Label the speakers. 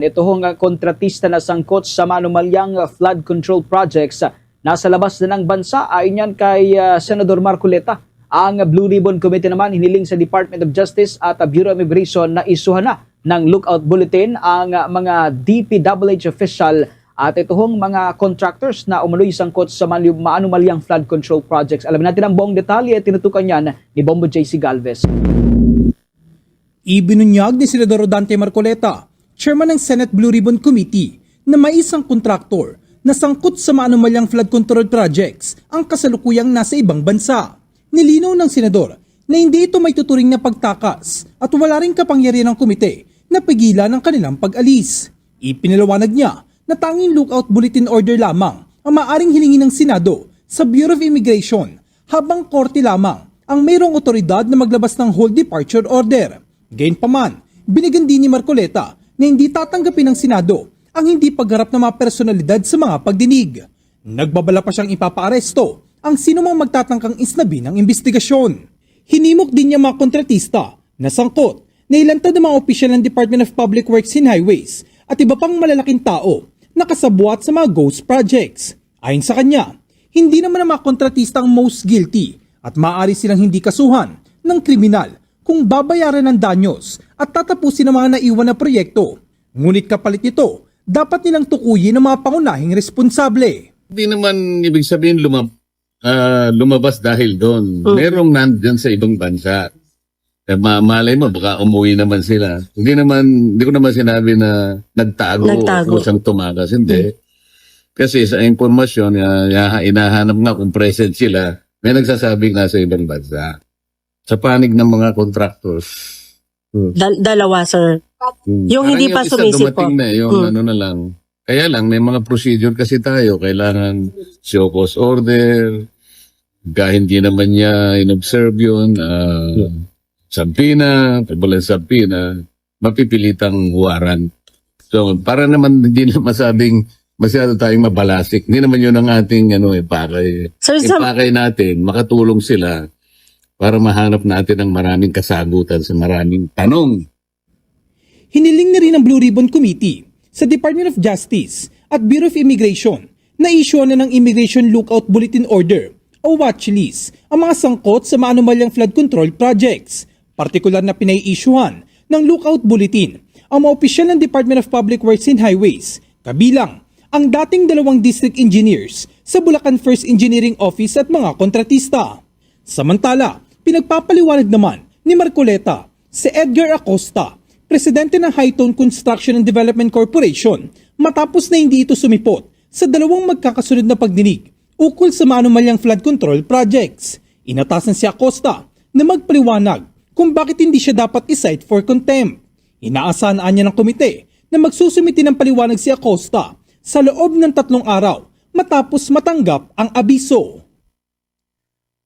Speaker 1: Ito hong kontratista na sangkot sa manumalyang flood control projects nasa labas na ng bansa. Ayon yan kay uh, Senador Marcoleta. Ang Blue Ribbon Committee naman hiniling sa Department of Justice at Bureau of Immigration na isuhan na ng lookout bulletin ang mga DPWH official at ito hong mga contractors na umano'y sangkot sa maanumalyang flood control projects. Alamin natin ang buong detalye at tinutukan yan ni Bombo JC Galvez.
Speaker 2: Ibinunyag ni Senador Dante Marcoleta, chairman ng Senate Blue Ribbon Committee, na may isang kontraktor na sangkot sa maanumalyang flood control projects ang kasalukuyang nasa ibang bansa. Nilinaw ng senador na hindi ito may tuturing na pagtakas at wala ring kapangyarihan ng komite na pigilan ang kanilang pag-alis. Ipinalawanag niya na tanging lookout bulletin order lamang ang maaring hilingin ng Senado sa Bureau of Immigration habang korte lamang ang mayroong otoridad na maglabas ng whole departure order. Gayunpaman, binigyan din ni Marcoleta na hindi tatanggapin ng Senado ang hindi pagharap ng mga personalidad sa mga pagdinig. Nagbabala pa siyang ipapaaresto ang sinumang magtatangkang isnabi ng investigasyon. Hinimok din niya mga kontratista na sangkot na ilantad ng mga opisyal ng Department of Public Works and Highways at iba pang malalaking tao na kasabwat sa mga ghost projects. Ayon sa kanya, hindi naman ang mga kontratista ang most guilty at maaari silang hindi kasuhan ng kriminal kung babayaran ng danyos at tatapusin ang mga naiwan na proyekto. Ngunit kapalit nito, dapat nilang tukuyin ang mga pangunahing responsable.
Speaker 3: Hindi naman ibig sabihin lumab ah, lumabas dahil doon. Merong nandyan sa ibang bansa. Eh, ma- malay mo, baka umuwi naman sila. Hindi naman, hindi ko naman sinabi na nagtago,
Speaker 4: Nagtago.
Speaker 3: o kusang tumakas. Hindi. Kasi sa impormasyon, uh, inahanap nga kung present sila, may nagsasabing nasa ibang bansa. Sa panig ng mga contractors.
Speaker 4: Dal- dalawa, sir.
Speaker 3: Hmm.
Speaker 4: Yung hindi pa
Speaker 3: isa
Speaker 4: sumisip
Speaker 3: dumating
Speaker 4: po.
Speaker 3: na, yung
Speaker 4: Hmm.
Speaker 3: ano na lang. Kaya lang, may mga procedure kasi tayo. Kailangan show cause order. Kaya hindi naman niya inobserve yun. Uh, Sampina, pabulan sampina, mapipilitang warrant. So, para naman hindi na masabing masyado tayong mabalasik. Hindi naman yun ang ating ano, eh, pakay.
Speaker 4: Sir, sa,
Speaker 3: Ipakay natin, makatulong sila para mahanap natin ang maraming kasagutan sa maraming tanong.
Speaker 2: Hiniling na rin ng Blue Ribbon Committee sa Department of Justice at Bureau of Immigration na issue na ng Immigration Lookout Bulletin Order o watch list ang mga sangkot sa maanumalyang flood control projects. Partikular na pinai-issuehan ng lookout bulletin ang mga opisyal ng Department of Public Works and Highways, kabilang ang dating dalawang district engineers sa Bulacan First Engineering Office at mga kontratista. Samantala, pinagpapaliwanag naman ni Marcoleta si Edgar Acosta, presidente ng Hightone Construction and Development Corporation, matapos na hindi ito sumipot sa dalawang magkakasunod na pagdinig ukol sa maanumalyang flood control projects. Inatasan si Acosta na magpaliwanag kung bakit hindi siya dapat isight for contempt. Inaasahan niya ng komite na magsusumiti ng paliwanag si Acosta sa loob ng tatlong araw matapos matanggap ang abiso.